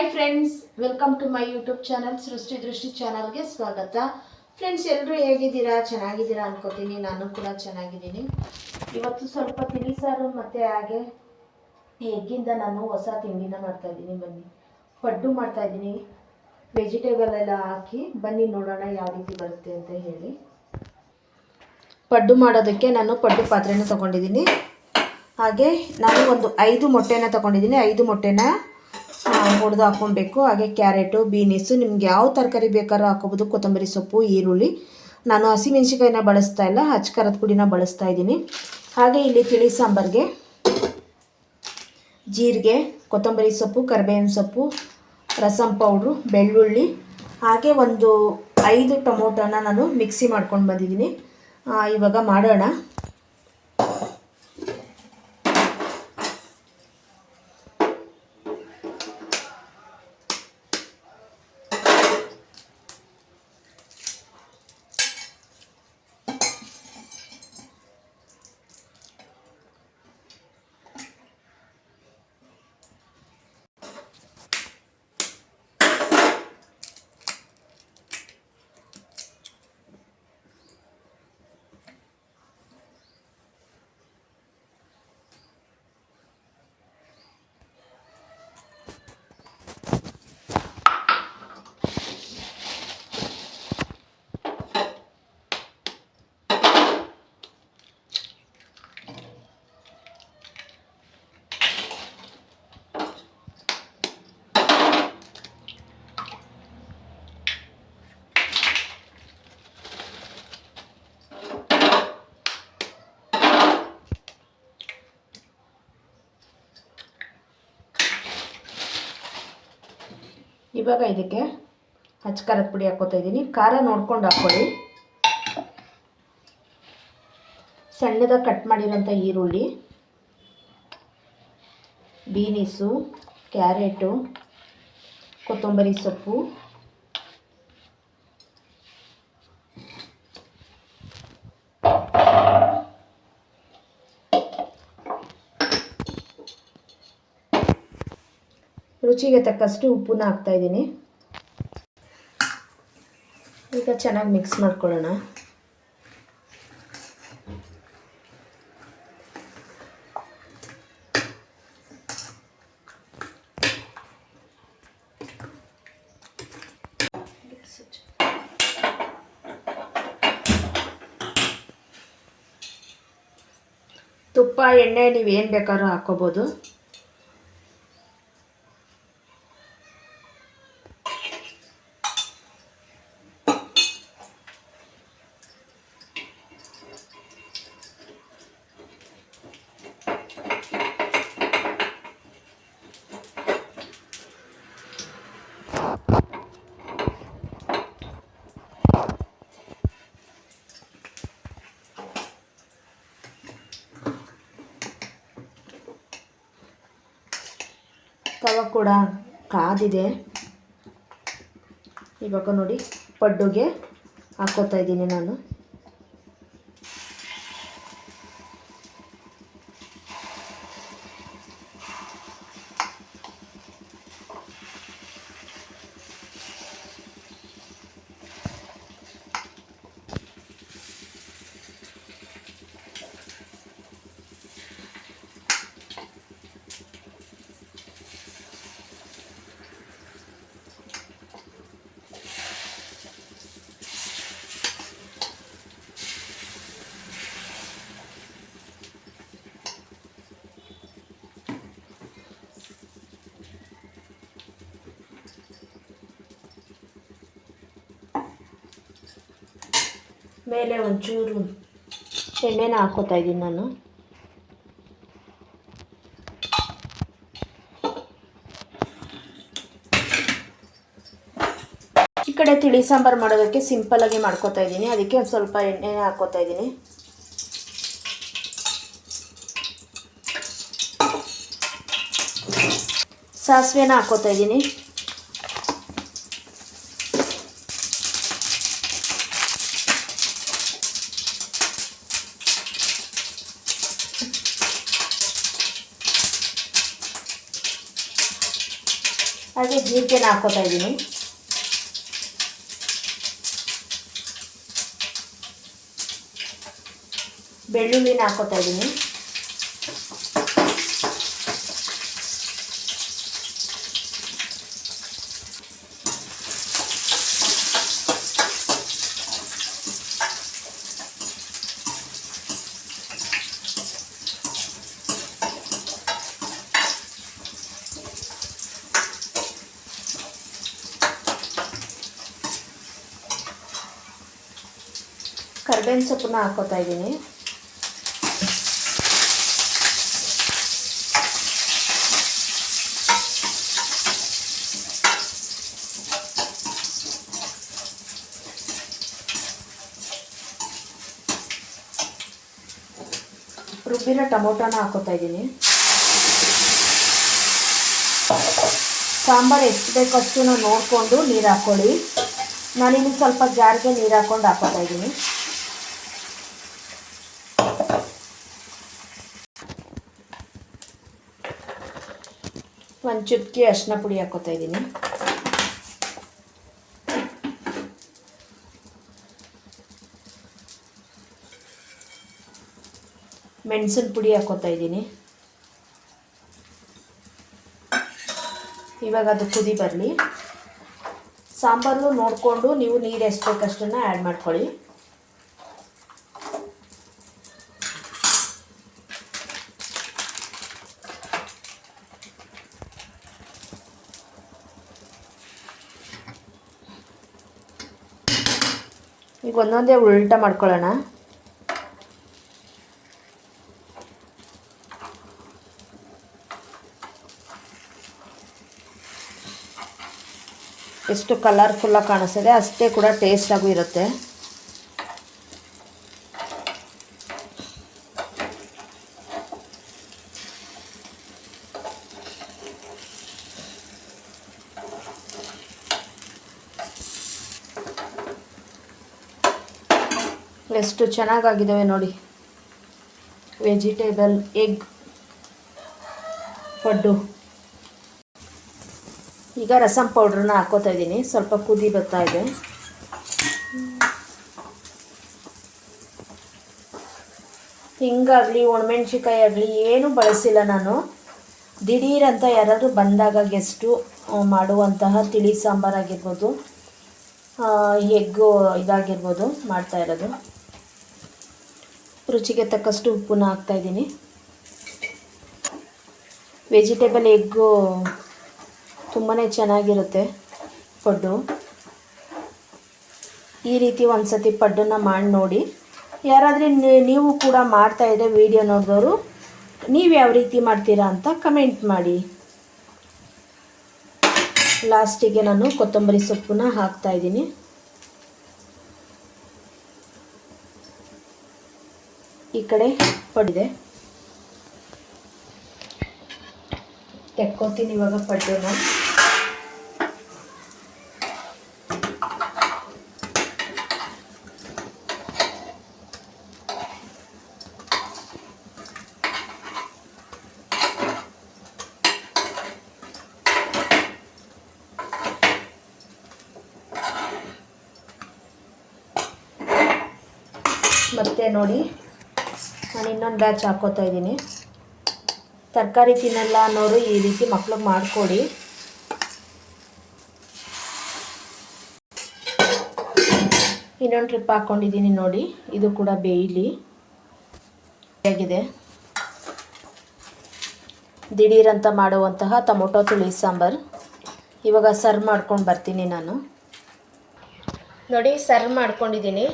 Hi friends welcome to my YouTube channel Srishti Drishti ಚಾನಲ್ಗೆ ಸ್ವಾಗತ. Friends ಎಲ್ಲರೂ ಹೇಗಿದ್ದೀರಾ? ಚೆನ್ನಾಗಿದ್ದೀರಾ ಅನ್ಕೋತೀನಿ. ನಾನು ಕೂಡ ಚೆನ್ನಾಗಿದ್ದೀನಿ. ಇವತ್ತು ಸ್ವಲ್ಪ ತಿಳಿಸಾರು ಮತ್ತು ಹಾಗೆ ಎಗ್ಗಿಂದ ನಾನು ಹೊಸ ತಿಂಡಿನ ಮಾಡ್ತಾಯಿದ್ದೀನಿ ಬನ್ನಿ. ಪಡ್ಡು ಮಾಡ್ತಾಯಿದ್ದೀನಿ ವೆಜಿಟೇಬಲ್ ಎಲ್ಲ ಹಾಕಿ ಬನ್ನಿ ನೋಡೋಣ ಯಾವ ರೀತಿ ಬರುತ್ತೆ ಅಂತ ಹೇಳಿ. ಪಡ್ಡು ಮಾಡೋದಕ್ಕೆ ನಾನು ಪಡ್ಡು ಪಾತ್ರೆನ ತೊಗೊಂಡಿದ್ದೀನಿ. ಹಾಗೆ ನಾನು ಒಂದು ಐದು ಮೊಟ್ಟೆನ ತೊಗೊಂಡಿದ್ದೀನಿ. ಐದು ಮೊಟ್ಟೆನ ಹೊಡೆದು ಹಾಕ್ಕೊಬೇಕು. ಹಾಗೆ ಕ್ಯಾರೆಟು, ಬೀನಿಸು, ನಿಮ್ಗೆ ಯಾವ ತರಕಾರಿ ಬೇಕಾದ್ರೂ ಹಾಕೋಬೋದು ಕೊತ್ತಂಬರಿ ಸೊಪ್ಪು, ಈರುಳ್ಳಿ. ನಾನು ಹಸಿಮೆಣ್ಸಿಕಾಯಿನ ಬಳಸ್ತಾ ಇಲ್ಲ, ಹಚ್ಕರದ ಪುಡಿನ ಬಳಸ್ತಾ ಇದ್ದೀನಿ. ಹಾಗೆ ಇಲ್ಲಿ ತಿಳಿ ಸಾಂಬಾರಿಗೆ ಜೀರಿಗೆ, ಕೊತ್ತಂಬರಿ ಸೊಪ್ಪು, ಕರಿಬೇವಿನ ಸೊಪ್ಪು, ರಸಂ ಪೌಡ್ರು, ಬೆಳ್ಳುಳ್ಳಿ. ಹಾಗೆ ಒಂದು ಐದು ಟೊಮೊಟೊನ ನಾನು ಮಿಕ್ಸಿ ಮಾಡ್ಕೊಂಡು ಬಂದಿದ್ದೀನಿ. ಇವಾಗ ಮಾಡೋಣ. ಇವಾಗ ಇದಕ್ಕೆ ಖಾರದ ಪುಡಿ ಹಾಕೋತಾ ಇದ್ದೀನಿ. ಖಾರ ನೋಡ್ಕೊಂಡು ಹಾಕ್ಕೊಳ್ಳಿ ಸಣ್ಣದಾಗಿ ಕಟ್ ಮಾಡಿರೋಂಥ ಈರುಳ್ಳಿ, ಬೀನಿಸು, ಕ್ಯಾರೆಟು, ಕೊತ್ತಂಬರಿ ಸೊಪ್ಪು ರುಚಿಗೆ ತಕ್ಕಷ್ಟು ಉಪ್ಪನ್ನ ಹಾಕ್ತಾ ಇದ್ದೀನಿ. ಈಗ ಚೆನ್ನಾಗಿ ಮಿಕ್ಸ್ ಮಾಡ್ಕೊಳ್ಳೋಣ. ತುಪ್ಪ, ಎಣ್ಣೆ ನೀವು ಏನು ಬೇಕಾದ್ರೂ ಹಾಕ್ಕೋಬೋದು. ಕೂಡ ಕಾದಿದೆ. ಇವಾಗ ನೋಡಿ ಪಡ್ಡುಗೆ ಹಾಕೋತಾ ಇದ್ದೀನಿ ನಾನು. ಮೇಲೆ ಒಂಚೂರು ಎಣ್ಣೆನ ಹಾಕೋತಾ ಇದ್ದೀನಿ ನಾನು. ಈ ಕಡೆ ತಿಳಿ ಸಾಂಬಾರು ಮಾಡೋದಕ್ಕೆ ಸಿಂಪಲ್ಲಾಗಿ ಮಾಡ್ಕೋತಾ ಇದ್ದೀನಿ. ಅದಕ್ಕೆ ಒಂದು ಸ್ವಲ್ಪ ಎಣ್ಣೆನ ಹಾಕೋತಾ ಇದ್ದೀನಿ. ಸಾಸಿವೆನ ಹಾಕೋತಾ ಇದ್ದೀನಿ. ಜೀರಿಗೆನ ಹಾಕೋತಾ ಇದ್ದೀನಿ. ಬೆಳ್ಳುಳ್ಳಿನ ಹಾಕೋತಾ ಇದ್ದೀನಿ. ಕರ್ಬೇವಿನ ಸೊಪ್ಪನ್ನ ಹಾಕೋತಾ ಇದ್ದೀನಿ. ರುಬ್ಬಿರೋ ಟೊಮೊಟೊನ ಹಾಕೋತಾ ಇದ್ದೀನಿ. ಸಾಂಬಾರು ಎಷ್ಟು ಬೇಕೋ ಅಷ್ಟು ನೋಡಿಕೊಂಡು ನೀರು ಹಾಕ್ಕೊಳ್ಳಿ ನಾನಿನ್ನು ಸ್ವಲ್ಪ ಜಾರಿಗೆ ನೀರು ಹಾಕ್ಕೊಂಡು ಹಾಕೋತಾ ಇದ್ದೀನಿ. ಒಂದು ಚುಟ್ಕಿ ಅರಿಶಿನ ಪುಡಿ ಹಾಕೋತಾ ಇದ್ದೀನಿ. ಮೆಣಸಿನ ಪುಡಿ ಹಾಕೋತಾ ಇದ್ದೀನಿ. ಇವಾಗ ಅದು ಕುದಿ ಬರಲಿ. ಸಾಂಬಾರು ನೋಡಿಕೊಂಡು ನೀವು ನೀರು ಎಷ್ಟು ಬೇಕಷ್ಟನ್ನು ಆ್ಯಡ್ ಮಾಡ್ಕೊಳ್ಳಿ. ಈಗ ಒಂದೊಂದೇ ಉಲ್ಟ ಮಾಡ್ಕೊಳ್ಳೋಣ. ಎಷ್ಟು ಕಲರ್ಫುಲ್ಲಾಗಿ ಕಾಣಿಸ್ತದೆ ಅಷ್ಟೇ ಕೂಡ ಟೇಸ್ಟಾಗೂ ಇರುತ್ತೆ. ಎಷ್ಟು ಚೆನ್ನಾಗಾಗಿದ್ದಾವೆ ನೋಡಿ. Vegetable, egg, paddu. ಈಗ ರಸಂ ಪೌಡ್ರನ್ನ ಹಾಕೋತಾ ಇದ್ದೀನಿ. ಸ್ವಲ್ಪ ಕುದಿ ಬರ್ತಾ ಇದೆ. ಹಿಂಗಾಗಲಿ ಒಣಮೆಣ್ಸಿಕಾಯಿ ಆಗಲಿ, ಏನೂ ಬಳಸಿಲ್ಲ ನಾನು. ದಿಢೀರಂತ ಯಾರಾದರೂ ಬಂದಾಗ ಗೆಸ್ಟು ಮಾಡುವಂತಹ ತಿಳಿ ಸಾಂಬಾರಾಗಿರ್ಬೋದು ಎಗ್ಗು ಇದಾಗಿರ್ಬೋದು ಮಾಡ್ತಾ ಇರೋದು. ರುಚಿಗೆ ತಕ್ಕಷ್ಟು ಉಪ್ಪನ್ನ ಹಾಕ್ತಾಯಿದ್ದೀನಿ ವೆಜಿಟೇಬಲ್ ಎಗ್ಗು ತುಂಬಾ ಚೆನ್ನಾಗಿರುತ್ತೆ ಪಡ್ಡು. ಈ ರೀತಿ ಒಂದು ಸತಿ ಪಡ್ಡನ್ನು ಮಾಡಿ ನೋಡಿ. ಯಾರಾದರೂ ನೀವು ಕೂಡ ಮಾಡ್ತಾಯಿದ್ರೆ ವೀಡಿಯೋ ನೋಡಿದವರು, ನೀವು ಯಾವ ರೀತಿ ಮಾಡ್ತೀರಾ ಅಂತ ಕಮೆಂಟ್ ಮಾಡಿ. ಲಾಸ್ಟಿಗೆ ನಾನು ಕೊತ್ತಂಬರಿ ಸೊಪ್ಪನ್ನ ಹಾಕ್ತಾ ಈ ಕಡೆ ಪಡಿದೆ. ತೆಕ್ಕೋತೀನಿ ಇವಾಗ ಪಡ್ಡನ್ನ ಮತ್ತೆ ನೋಡಿ. ನಾನು ಇನ್ನೊಂದು ಬ್ಯಾಚ್ ಹಾಕೋತಾ ಇದ್ದೀನಿ. ತರಕಾರಿ ತಿನ್ನಲ್ಲ ಅನ್ನೋರು ಈ ರೀತಿ ಮಕ್ಳಿಗೆ ಮಾಡಿಕೊಡಿ. ಇನ್ನೊಂದು ಟ್ರಿಪ್ ಹಾಕ್ಕೊಂಡಿದ್ದೀನಿ ನೋಡಿ, ಇದು ಕೂಡ ಬೇಯಲಿ. ಆಗಿದೆ. ದಿಢೀರಂತ ಮಾಡುವಂತಹ ಟೊಮೊಟೊ ತುಳಿ ಸಾಂಬಾರು. ಇವಾಗ ಸರ್ವ್ ಮಾಡ್ಕೊಂಡು ಬರ್ತೀನಿ ನಾನು. ನೋಡಿ, ಸರ್ವ್ ಮಾಡ್ಕೊಂಡಿದ್ದೀನಿ.